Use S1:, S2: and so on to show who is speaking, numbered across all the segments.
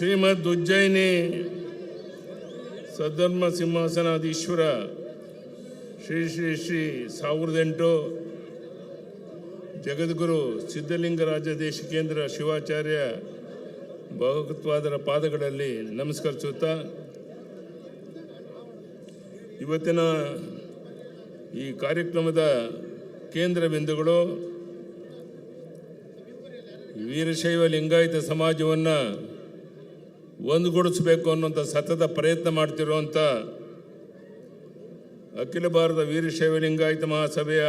S1: ಶ್ರೀಮದ್ ಉಜ್ಜಯಿನಿ ಸದ್ಧರ್ಮ ಸಿಂಹಾಸನಾಧೀಶ್ವರ, ಶ್ರೀ ಶ್ರೀ ಶ್ರೀ ಸಾವಿರದ ಎಂಟು ಜಗದ್ಗುರು ಸಿದ್ಧಲಿಂಗರಾಜ ದೇಶಿಕೇಂದ್ರ ಶಿವಾಚಾರ್ಯ ಭಗವತ್ಪಾದರ ಪಾದಗಳಲ್ಲಿ ನಮಸ್ಕರಿಸುತ್ತಾ, ಇವತ್ತಿನ ಈ ಕಾರ್ಯಕ್ರಮದ ಕೇಂದ್ರ ಬಿಂದುಗಳು ವೀರಶೈವ ಲಿಂಗಾಯತ ಸಮಾಜವನ್ನು ಒಂದುಗೂಡಿಸಬೇಕು ಅನ್ನುವಂಥ ಸತತ ಪ್ರಯತ್ನ ಮಾಡ್ತಿರುವಂಥ ಅಖಿಲ ಭಾರತ ವೀರಶೈವ ಲಿಂಗಾಯತ ಮಹಾಸಭೆಯ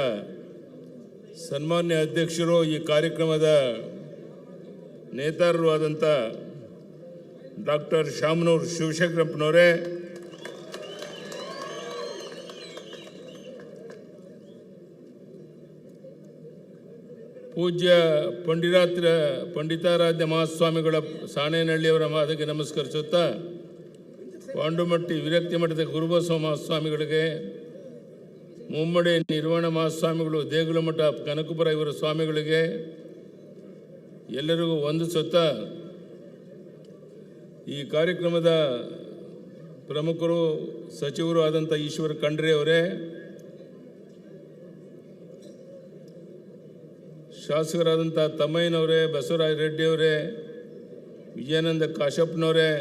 S1: ಸನ್ಮಾನ್ಯ ಅಧ್ಯಕ್ಷರು ಈ ಕಾರ್ಯಕ್ರಮದ ನೇತಾರರು ಆದಂಥ ಡಾಕ್ಟರ್ ಶಾಮನೂರು ಶಿವಶಂಕರಪ್ಪನವರೇ ಪೂಜ್ಯ ಪಂಡಿರಾತ್ರ ಪಂಡಿತಾರಾಧ್ಯ ಮಹಾಸ್ವಾಮಿಗಳ ಸಾಣೇನಹಳ್ಳಿಯವರ ಮಾದಕ್ಕೆ ನಮಸ್ಕರಿಸುತ್ತಾ, ಪಾಂಡುಮಟ್ಟಿ ವಿರಕ್ತಿ ಮಠದ ಗುರುಬಸವ ಮಹಾಸ್ವಾಮಿಗಳಿಗೆ, ಮುಮ್ಮಡಿ ನಿರ್ವಾಣ ಮಹಾಸ್ವಾಮಿಗಳು ದೇಗುಲ ಮಠ ಕನಕಪುರ ಇವರ ಸ್ವಾಮಿಗಳಿಗೆ, ಎಲ್ಲರಿಗೂ ವಂದಿಸುತ್ತಾ ಈ ಕಾರ್ಯಕ್ರಮದ ಪ್ರಮುಖರು, ಸಚಿವರು ಆದಂಥ ಈಶ್ವರ ಖಂಡ್ರೆ ಅವರೇ ಶಾಸಕರಾದಂಥ ತಮ್ಮಯ್ಯನವರೇ, ಬಸವರಾಜ ರೆಡ್ಡಿಯವರೇ, ವಿಜಯಾನಂದ ಕಾಶಪ್ಪನವರೇ,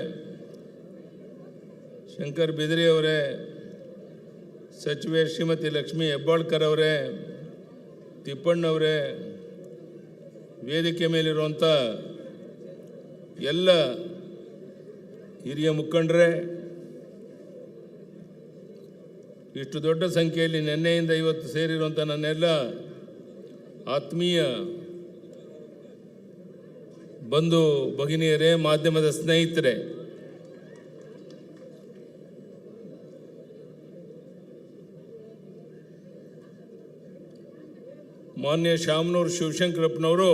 S1: ಶಂಕರ್ ಬಿದ್ರಿ ಅವರೇ ಸಚಿವೆ ಶ್ರೀಮತಿ ಲಕ್ಷ್ಮೀ ಹೆಬ್ಬಾಳ್ಕರ್ ಅವರೇ, ತಿಪ್ಪಣ್ಣವರೇ, ವೇದಿಕೆ ಮೇಲಿರುವಂಥ ಎಲ್ಲ ಹಿರಿಯ ಮುಖಂಡರೇ, ಇಷ್ಟು ದೊಡ್ಡ ಸಂಖ್ಯೆಯಲ್ಲಿ ನಿನ್ನೆಯಿಂದ ಇವತ್ತು ಸೇರಿರುವಂಥ ನನ್ನೆಲ್ಲ ಆತ್ಮೀಯ ಬಂಧು ಭಗಿನಿಯರೇ ಮಾಧ್ಯಮದ ಸ್ನೇಹಿತರೆ ಮಾನ್ಯ ಶಾಮನೂರು ಶಿವಶಂಕರಪ್ಪನವರು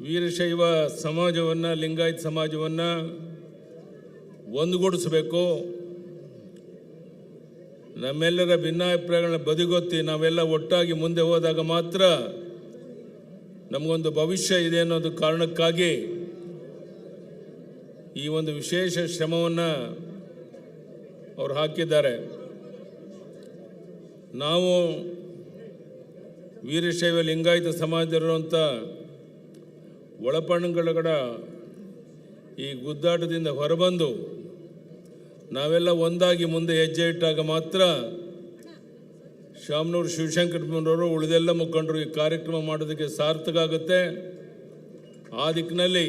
S1: ವೀರಶೈವ ಸಮಾಜವನ್ನು ಲಿಂಗಾಯತ ಸಮಾಜವನ್ನು ಒಂದುಗೂಡಿಸಬೇಕು. ನಮ್ಮೆಲ್ಲರ ಭಿನ್ನಾಭಿಪ್ರಾಯಗಳನ್ನ ಬದಿಗೊತ್ತಿ ನಾವೆಲ್ಲ ಒಟ್ಟಾಗಿ ಮುಂದೆ ಹೋದಾಗ ಮಾತ್ರ ನಮಗೊಂದು ಭವಿಷ್ಯ ಇದೆ ಅನ್ನೋದು ಕಾರಣಕ್ಕಾಗಿ ಈ ಒಂದು ವಿಶೇಷ ಶ್ರಮವನ್ನು ಅವರು ಹಾಕಿದ್ದಾರೆ. ನಾವು ವೀರಶೈವ ಲಿಂಗಾಯತ ಸಮಾಜದಲ್ಲಿರುವಂಥ ಒಳಪಣಗಳ ಈ ಗುದ್ದಾಟದಿಂದ ಹೊರಬಂದು ನಾವೆಲ್ಲ ಒಂದಾಗಿ ಮುಂದೆ ಹೆಜ್ಜೆ ಇಟ್ಟಾಗ ಮಾತ್ರ ಶಾಮನೂರು ಶಿವಶಂಕರಪ್ಪನವರು ಉಳಿದೆಲ್ಲ ಮುಖಂಡರು ಈ ಕಾರ್ಯಕ್ರಮ ಮಾಡೋದಕ್ಕೆ ಸಾರ್ಥಕ ಆಗುತ್ತೆ. ಆ ದಿಕ್ಕಿನಲ್ಲಿ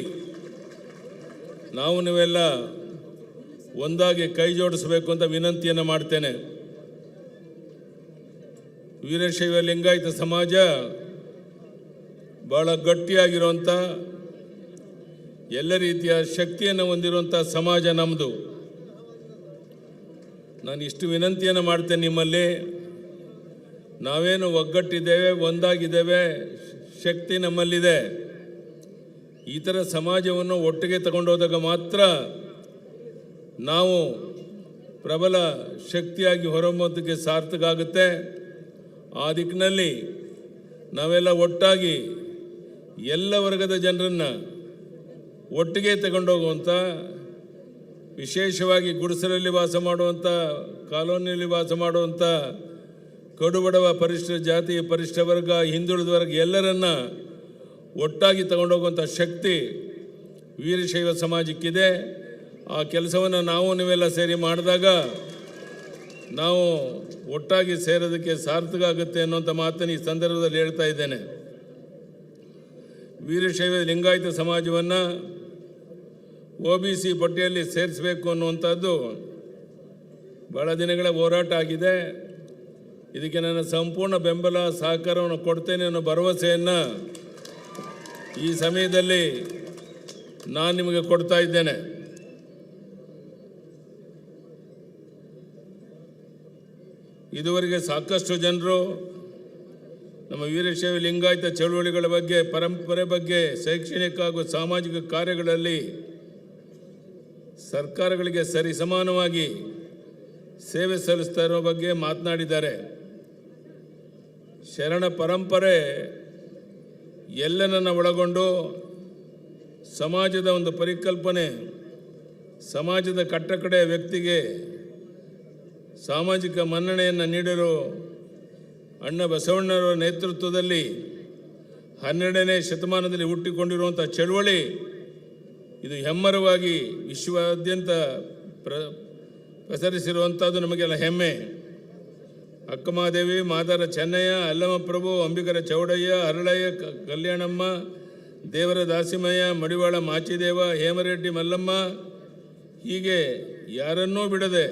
S1: ನಾವು ನೀವೆಲ್ಲ ಒಂದಾಗಿ ಕೈ ಜೋಡಿಸಬೇಕು ಅಂತ ವಿನಂತಿಯನ್ನು ಮಾಡ್ತೇನೆ. ವೀರಶೈವ ಲಿಂಗಾಯತ ಸಮಾಜ ಬಹಳ ಗಟ್ಟಿಯಾಗಿರುವಂಥ ಎಲ್ಲ ರೀತಿಯ ಶಕ್ತಿಯನ್ನು ಹೊಂದಿರುವಂಥ ಸಮಾಜ ನಮ್ಮದು ನಾನು ಇಷ್ಟು ವಿನಂತಿಯನ್ನು ಮಾಡ್ತೇನೆ ನಿಮ್ಮಲ್ಲಿ. ನಾವೇನು ಒಗ್ಗಟ್ಟಿದ್ದೇವೆ, ಒಂದಾಗಿದ್ದೇವೆ, ಶಕ್ತಿ ನಮ್ಮಲ್ಲಿದೆ. ಈ ಥರ ಸಮಾಜವನ್ನು ಒಟ್ಟಿಗೆ ತಗೊಂಡೋದಾಗ ಮಾತ್ರ ನಾವು ಪ್ರಬಲ ಶಕ್ತಿಯಾಗಿ ಹೊರಹೊಮ್ಮೋದಕ್ಕೆ ಸಾರ್ಥಕ ಆಗುತ್ತೆ ಆ ದಿಕ್ಕಿನಲ್ಲಿ ನಾವೆಲ್ಲ ಒಟ್ಟಾಗಿ ಎಲ್ಲ ವರ್ಗದ ಜನರನ್ನು ಒಟ್ಟಿಗೆ ತಗೊಂಡೋಗುವಂಥ ವಿಶೇಷವಾಗಿ ಗುಡಿಸಲಲ್ಲಿ ವಾಸ ಮಾಡುವಂಥ ಕಾಲೋನಿಯಲ್ಲಿ ವಾಸ ಮಾಡುವಂಥ ಕಡುಬಡವ ಪರಿಷ್ಠ ಜಾತಿ ಪರಿಷ್ಠ ವರ್ಗ, ಹಿಂದುಳಿದ ವರ್ಗ ಎಲ್ಲರನ್ನ ಒಟ್ಟಾಗಿ ತಗೊಂಡೋಗುವಂಥ ಶಕ್ತಿ ವೀರಶೈವ ಸಮಾಜಕ್ಕಿದೆ. ಆ ಕೆಲಸವನ್ನು ನಾವು ನೀವೆಲ್ಲ ಸೇರಿ ಮಾಡಿದಾಗ ನಾವು ಒಟ್ಟಾಗಿ ಸೇರೋದಕ್ಕೆ ಸಾರ್ಥಕ ಆಗುತ್ತೆ ಅನ್ನೋಂಥ ಮಾತನ್ನು ಈ ಸಂದರ್ಭದಲ್ಲಿ ಹೇಳ್ತಾ ಇದ್ದೇನೆ. ವೀರಶೈವ ಲಿಂಗಾಯತ ಸಮಾಜವನ್ನು ಒ ಬಿ ಸಿ ಪಟ್ಟಿಯಲ್ಲಿ ಸೇರಿಸಬೇಕು ಅನ್ನುವಂಥದ್ದು ಬಹಳ ದಿನಗಳ ಹೋರಾಟ ಆಗಿದೆ. ಇದಕ್ಕೆ ನನ್ನ ಸಂಪೂರ್ಣ ಬೆಂಬಲ, ಸಹಕಾರವನ್ನು ಕೊಡ್ತೇನೆ ಅನ್ನೋ ಭರವಸೆಯನ್ನು ಈ ಸಮಯದಲ್ಲಿ ನಾನು ನಿಮಗೆ ಕೊಡ್ತಾ ಇದ್ದೇನೆ. ಇದುವರೆಗೆ ಸಾಕಷ್ಟು ಜನರು ನಮ್ಮ ವೀರಶೈವ ಲಿಂಗಾಯತ ಚಳುವಳಿಗಳ ಬಗ್ಗೆ, ಪರಂಪರೆ ಬಗ್ಗೆ, ಶೈಕ್ಷಣಿಕ ಹಾಗೂ ಸಾಮಾಜಿಕ ಕಾರ್ಯಗಳಲ್ಲಿ ಸರ್ಕಾರಗಳಿಗೆ ಸರಿ ಸಮಾನವಾಗಿ ಸೇವೆ ಸಲ್ಲಿಸ್ತಾ ಇರೋ ಬಗ್ಗೆ ಮಾತನಾಡಿದ್ದಾರೆ. ಶರಣ ಪರಂಪರೆ ಎಲ್ಲನನ್ನು ಒಳಗೊಂಡು ಸಮಾಜದ ಒಂದು ಪರಿಕಲ್ಪನೆ, ಸಮಾಜದ ಕಟ್ಟಕಡೆಯ ವ್ಯಕ್ತಿಗೆ ಸಾಮಾಜಿಕ ಮನ್ನಣೆಯನ್ನು ನೀಡಿರೋ ಅಣ್ಣ ಬಸವಣ್ಣನವರ ನೇತೃತ್ವದಲ್ಲಿ ಹನ್ನೆರಡನೇ ಶತಮಾನದಲ್ಲಿ ಹುಟ್ಟಿಕೊಂಡಿರುವಂಥ ಚಳುವಳಿ ಇದು ಹೆಮ್ಮರವಾಗಿ ವಿಶ್ವಾದ್ಯಂತ ಪ್ರ ಪ್ರಸರಿಸಿರುವಂಥದ್ದು ನಮಗೆಲ್ಲ ಹೆಮ್ಮೆ. ಅಕ್ಕಮಹಾದೇವಿ, ಮಾದಾರ ಚೆನ್ನಯ್ಯ, ಅಲ್ಲಮಪ್ರಭು, ಅಂಬಿಕರ ಚೌಡಯ್ಯ, ಅರಳಯ್ಯ ಕಲ್ಯಾಣಮ್ಮ, ದೇವರ ದಾಸಿಮಯ್ಯ, ಮಡಿವಾಳ ಮಾಚಿದೇವ, ಹೇಮರೆಡ್ಡಿ ಮಲ್ಲಮ್ಮ, ಹೀಗೆ ಯಾರನ್ನೂ ಬಿಡದೆ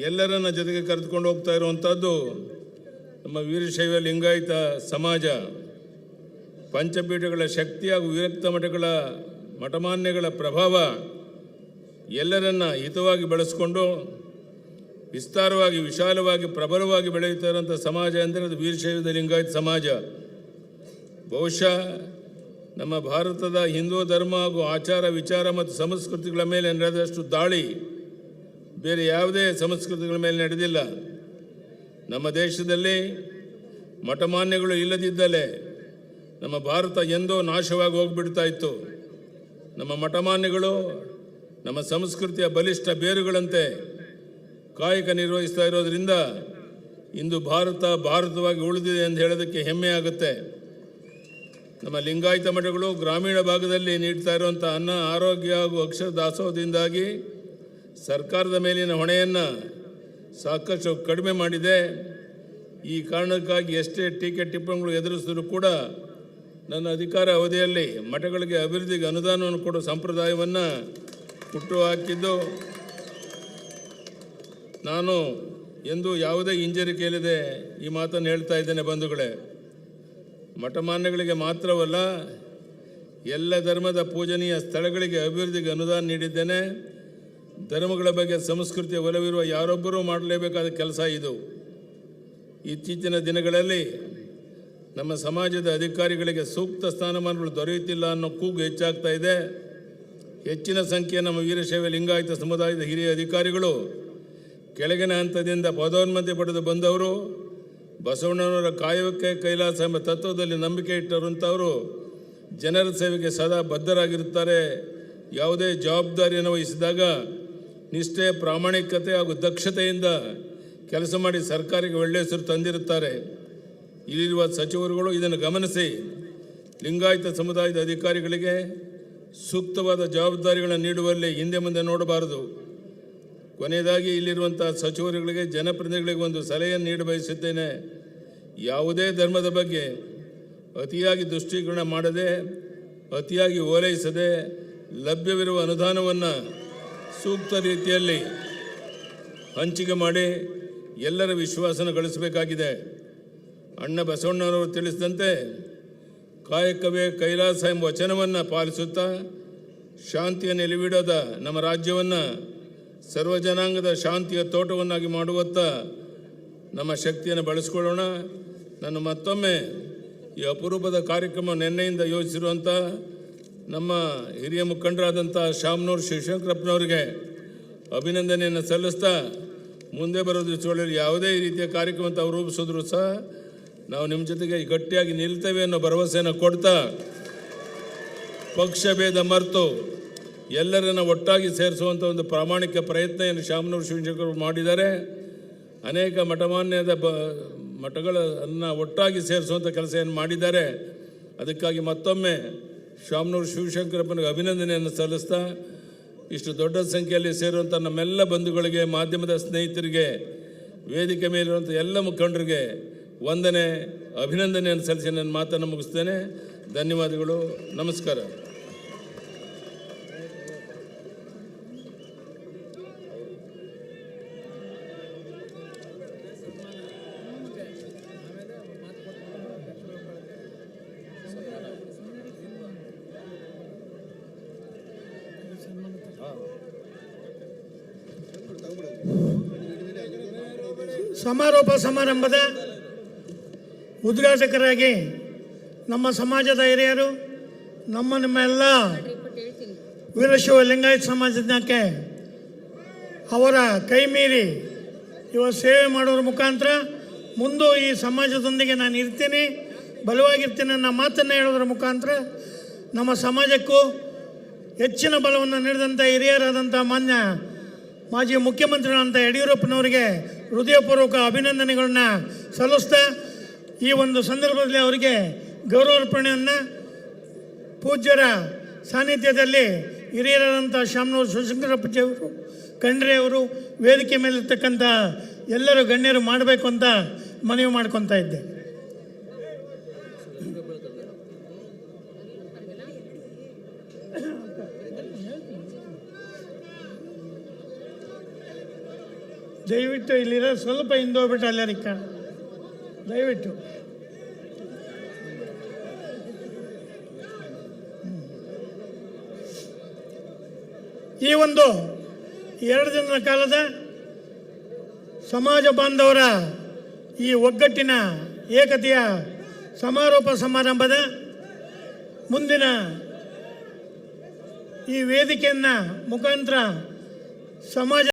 S1: ಎಲ್ಲರನ್ನ ಜೊತೆಗೆ ಕರೆದುಕೊಂಡು ಹೋಗ್ತಾ ಇರುವಂಥದ್ದು ನಮ್ಮ ವೀರಶೈವ ಲಿಂಗಾಯತ ಸಮಾಜ. ಪಂಚಪೀಠಗಳ ಶಕ್ತಿ ಹಾಗೂ ವಿರಕ್ತ ಮಠಗಳ ಮಠಮಾನ್ಯಗಳ ಪ್ರಭಾವ ಎಲ್ಲರನ್ನ ಹಿತವಾಗಿ ಬಳಸಿಕೊಂಡು ವಿಸ್ತಾರವಾಗಿ, ವಿಶಾಲವಾಗಿ, ಪ್ರಬಲವಾಗಿ ಬೆಳೆಯುತ್ತಾ ಇರುವಂಥ ಸಮಾಜ ಅಂದರೆ ಅದು ವೀರಶೈವದ ಲಿಂಗಾಯತ ಸಮಾಜ. ಬಹುಶಃ ನಮ್ಮ ಭಾರತದ ಹಿಂದೂ ಧರ್ಮ ಹಾಗೂ ಆಚಾರ, ವಿಚಾರ ಮತ್ತು ಸಂಸ್ಕೃತಿಗಳ ಮೇಲೆ ನಡೆದಷ್ಟು ದಾಳಿ ಬೇರೆ ಯಾವುದೇ ಸಂಸ್ಕೃತಿಗಳ ಮೇಲೆ ನಡೆದಿಲ್ಲ. ನಮ್ಮ ದೇಶದಲ್ಲಿ ಮಠಮಾನ್ಯಗಳು ಇಲ್ಲದಿದ್ದಲೇ ನಮ್ಮ ಭಾರತ ಎಂದೋ ನಾಶವಾಗಿ ಹೋಗ್ಬಿಡ್ತಾ ಇತ್ತು. ನಮ್ಮ ಮಠಮಾನ್ಯಗಳು, ನಮ್ಮ ಸಂಸ್ಕೃತಿಯ ಬಲಿಷ್ಠ ಬೇರುಗಳಂತೆ ಕಾಯಕ ನಿರ್ವಹಿಸ್ತಾ ಇರೋದರಿಂದ ಇಂದು ಭಾರತ ಭಾರತವಾಗಿ ಉಳಿದಿದೆ ಎಂದು ಹೇಳೋದಕ್ಕೆ ಹೆಮ್ಮೆ ಆಗುತ್ತೆ. ನಮ್ಮ ಲಿಂಗಾಯತ ಮಠಗಳು ಗ್ರಾಮೀಣ ಭಾಗದಲ್ಲಿ ನೀಡ್ತಾ ಇರುವಂಥ ಅನ್ನ, ಆರೋಗ್ಯ ಹಾಗೂ ಅಕ್ಷರ ದಾಸೋಹದಿಂದಾಗಿ ಸರ್ಕಾರದ ಮೇಲಿನ ಹೊಣೆಯನ್ನು ಸಾಕಷ್ಟು ಕಡಿಮೆ ಮಾಡಿದೆ. ಈ ಕಾರಣಕ್ಕಾಗಿ ಎಷ್ಟೇ ಟೀಕೆ ಟಿಪ್ಪಣಿಗಳು ಎದುರಿಸಿದ್ರು ಕೂಡ ನನ್ನ ಅಧಿಕಾರ ಅವಧಿಯಲ್ಲಿ ಮಠಗಳಿಗೆ ಅಭಿವೃದ್ಧಿಗೆ ಅನುದಾನವನ್ನು ಕೊಡುವ ಸಂಪ್ರದಾಯವನ್ನು ಹುಟ್ಟು ಹಾಕಿದ್ದು. ನಾನು ಎಂದು ಯಾವುದೇ ಹಿಂಜರಿಕೆ ಈ ಮಾತನ್ನು ಹೇಳ್ತಾ ಇದ್ದೇನೆ ಬಂಧುಗಳೇ. ಮಠಮಾನ್ಯಗಳಿಗೆ ಮಾತ್ರವಲ್ಲ, ಎಲ್ಲ ಧರ್ಮದ ಪೂಜನೀಯ ಸ್ಥಳಗಳಿಗೆ ಅಭಿವೃದ್ಧಿಗೆ ಅನುದಾನ ನೀಡಿದ್ದೇನೆ. ಧರ್ಮಗಳ ಬಗ್ಗೆ ಸಂಸ್ಕೃತಿಯ ಒಲವಿರುವ ಯಾರೊಬ್ಬರೂ ಮಾಡಲೇಬೇಕಾದ ಕೆಲಸ ಇದು. ಇತ್ತೀಚಿನ ದಿನಗಳಲ್ಲಿ ನಮ್ಮ ಸಮಾಜದ ಅಧಿಕಾರಿಗಳಿಗೆ ಸೂಕ್ತ ಸ್ಥಾನಮಾನಗಳು ದೊರೆಯುತ್ತಿಲ್ಲ ಅನ್ನೋ ಕೂಗು ಹೆಚ್ಚಾಗ್ತಾ ಇದೆ. ಹೆಚ್ಚಿನ ಸಂಖ್ಯೆಯ ನಮ್ಮ ವೀರಶೈವ ಲಿಂಗಾಯತ ಸಮುದಾಯದ ಹಿರಿಯ ಅಧಿಕಾರಿಗಳು, ಕೆಳಗಿನ ಹಂತದಿಂದ ಪದೋನ್ನತಿ ಪಡೆದು ಬಂದವರು, ಬಸವಣ್ಣನವರ ಕಾಯಕ್ಕೆ ಕೈಲಾಸ ಎಂಬ ತತ್ವದಲ್ಲಿ ನಂಬಿಕೆ ಇಟ್ಟರುವಂಥವರು ಜನರ ಸೇವೆಗೆ ಸದಾ ಬದ್ಧರಾಗಿರುತ್ತಾರೆ. ಯಾವುದೇ ಜವಾಬ್ದಾರಿಯನ್ನು ವಹಿಸಿದಾಗ ನಿಷ್ಠೆ, ಪ್ರಾಮಾಣಿಕತೆ ಹಾಗೂ ದಕ್ಷತೆಯಿಂದ ಕೆಲಸ ಮಾಡಿ ಸರ್ಕಾರಕ್ಕೆ ಒಳ್ಳೆಯ ಹೆಸರು ತಂದಿರುತ್ತಾರೆ. ಇಲ್ಲಿರುವ ಸಚಿವರುಗಳು ಇದನ್ನು ಗಮನಿಸಿ. ಲಿಂಗಾಯತ ಸಮುದಾಯದ ಅಧಿಕಾರಿಗಳಿಗೆ ಸೂಕ್ತವಾದ ಜವಾಬ್ದಾರಿಗಳನ್ನು ನೀಡುವಲ್ಲಿ ಹಿಂದೆ ಮುಂದೆ ನೋಡಬಾರದು. ಕೊನೆಯದಾಗಿ ಇಲ್ಲಿರುವಂಥ ಸಚಿವರುಗಳಿಗೆ, ಜನಪ್ರತಿನಿಧಿಗಳಿಗೆ ಒಂದು ಸಲಹೆಯನ್ನು ನೀಡ ಬಯಸುತ್ತೇನೆ. ಯಾವುದೇ ಧರ್ಮದ ಬಗ್ಗೆ ಅತಿಯಾಗಿ ದೃಷ್ಟೀಕರಣ ಮಾಡದೆ, ಅತಿಯಾಗಿ ಓಲೈಸದೆ, ಲಭ್ಯವಿರುವ ಅನುದಾನವನ್ನು ಸೂಕ್ತ ರೀತಿಯಲ್ಲಿ ಹಂಚಿಕೆ ಮಾಡಿ ಎಲ್ಲರ ವಿಶ್ವಾಸನ ಗಳಿಸಬೇಕಾಗಿದೆ. ಅಣ್ಣ ಬಸವಣ್ಣನವರು ತಿಳಿಸಿದಂತೆ ಕಾಯಕವೇ ಕೈಲಾಸ ಎಂಬ ವಚನವನ್ನು ಪಾಲಿಸುತ್ತಾ ಶಾಂತಿಯ ನೆಲೆವಿಡದ ನಮ್ಮ ರಾಜ್ಯವನ್ನು ಸರ್ವಜನಾಂಗದ ಶಾಂತಿಯ ತೋಟವನ್ನಾಗಿ ಮಾಡುವತ್ತ ನಮ್ಮ ಶಕ್ತಿಯನ್ನು ಬಳಸಿಕೊಳ್ಳೋಣ. ನಾನು ಮತ್ತೊಮ್ಮೆ ಈ ಅಪರೂಪದ ಕಾರ್ಯಕ್ರಮ ನಿನ್ನೆಯಿಂದ ಯೋಚಿಸಿರುವಂಥ ನಮ್ಮ ಹಿರಿಯ ಮುಖಂಡರಾದಂಥ ಶಾಮನೂರು ಶಿವಶಂಕರಪ್ಪನವರಿಗೆ ಅಭಿನಂದನೆಯನ್ನು ಸಲ್ಲಿಸ್ತಾ ಮುಂದೆ ಬರೋ ದಿವಸಗಳಲ್ಲಿ ಯಾವುದೇ ರೀತಿಯ ಕಾರ್ಯಕ್ರಮ ತಾವು ರೂಪಿಸಿದ್ರು ಸಹ ನಾವು ನಿಮ್ಮ ಜೊತೆಗೆ ಗಟ್ಟಿಯಾಗಿ ನಿಲ್ತೇವೆ ಅನ್ನೋ ಭರವಸೆಯನ್ನು ಕೊಡ್ತಾ ಪಕ್ಷ ಭೇದ ಮರೆತು ಎಲ್ಲರನ್ನ ಒಟ್ಟಾಗಿ ಸೇರಿಸುವಂಥ ಒಂದು ಪ್ರಾಮಾಣಿಕ ಪ್ರಯತ್ನ ಏನು ಶಾಮನೂರು ಶಿವಶಂಕರ್ ಮಾಡಿದ್ದಾರೆ. ಅನೇಕ ಮಠಮಾನ್ಯದ ಬ ಮಠಗಳನ್ನು ಒಟ್ಟಾಗಿ ಸೇರಿಸುವಂಥ ಕೆಲಸ ಏನು ಮಾಡಿದ್ದಾರೆ. ಅದಕ್ಕಾಗಿ ಮತ್ತೊಮ್ಮೆ ಶಾಮನೂರು ಶಿವಶಂಕರಪ್ಪನಿಗೆ ಅಭಿನಂದನೆಯನ್ನು ಸಲ್ಲಿಸ್ತಾ, ಇಷ್ಟು ದೊಡ್ಡ ಸಂಖ್ಯೆಯಲ್ಲಿ ಸೇರುವಂಥ ನಮ್ಮೆಲ್ಲ ಬಂಧುಗಳಿಗೆ, ಮಾಧ್ಯಮದ ಸ್ನೇಹಿತರಿಗೆ, ವೇದಿಕೆ ಮೇಲಿರುವಂಥ ಎಲ್ಲ ಮುಖಂಡರಿಗೆ ವಂದನೆ ಅಭಿನಂದನೆಯನ್ನು ಸಲ್ಲಿಸಿ ನನ್ನ ಮಾತನ್ನು ಮುಗಿಸ್ತೇನೆ. ಧನ್ಯವಾದಗಳು ನಮಸ್ಕಾರ.
S2: ಸಮಾರೋಪ ಸಮಾರಂಭದ ಉದ್ಘಾಟಕರಾಗಿ ನಮ್ಮ ಸಮಾಜದ ಹಿರಿಯರು, ನಮ್ಮ ನಿಮ್ಮೆಲ್ಲ ವೀರಶೈವ ಲಿಂಗಾಯತ ಸಮಾಜಕ್ಕೆ ಅವರ ಕೈ ಮೀರಿ ಇವ ಸೇವೆ ಮಾಡೋರ ಮುಖಾಂತರ ಮುಂದೆ ಈ ಸಮಾಜದೊಂದಿಗೆ ನಾನು ಇರ್ತೀನಿ, ಬಲವಾಗಿರ್ತೀನಿ ಅನ್ನೋ ಮಾತನ್ನು ಹೇಳೋದ್ರ ಮುಖಾಂತರ ನಮ್ಮ ಸಮಾಜಕ್ಕೂ ಹೆಚ್ಚಿನ ಬಲವನ್ನು ನೀಡಿದಂಥ ಹಿರಿಯರಾದಂಥ ಮಾನ್ಯ ಮಾಜಿ ಮುಖ್ಯಮಂತ್ರಿಗಳಂಥ ಯಡಿಯೂರಪ್ಪನವರಿಗೆ ಹೃದಯಪೂರ್ವಕ ಅಭಿನಂದನೆಗಳನ್ನ ಸಲ್ಲಿಸ್ತಾ ಈ ಒಂದು ಸಂದರ್ಭದಲ್ಲಿ ಅವರಿಗೆ ಗೌರವಾರ್ಪಣೆಯನ್ನು ಪೂಜ್ಯರ ಸಾನ್ನಿಧ್ಯದಲ್ಲಿ ಹಿರಿಯರಾದಂಥ ಶಾಮನೂರು ಶಿವಶಂಕರಪ್ಪಜಿಯವರು ಖಂಡ್ರೆ ಅವರು ವೇದಿಕೆ ಮೇಲಿರ್ತಕ್ಕಂಥ ಎಲ್ಲರೂ ಗಣ್ಯರು ಮಾಡಬೇಕು ಅಂತ ಮನವಿ ಮಾಡ್ಕೊತಾ ಇದ್ದೆ. ದಯವಿಟ್ಟು ಇಲ್ಲಿರೋ ಸ್ವಲ್ಪ ಹಿಂದೋಗ್ಬಿಟ್ಟು ಅಲ್ಲರಿಕ ದಯವಿಟ್ಟು. ಈ ಒಂದು ಎರಡು ದಿನದ ಕಾಲದ ಸಮಾಜ ಬಾಂಧವರ ಈ ಒಗ್ಗಟ್ಟಿನ ಏಕತೆಯ ಸಮಾರೋಪ ಸಮಾರಂಭದ ಮುಂದಿನ ಈ ವೇದಿಕೆಯನ್ನು ಮುಖಾಂತರ ಸಮಾಜ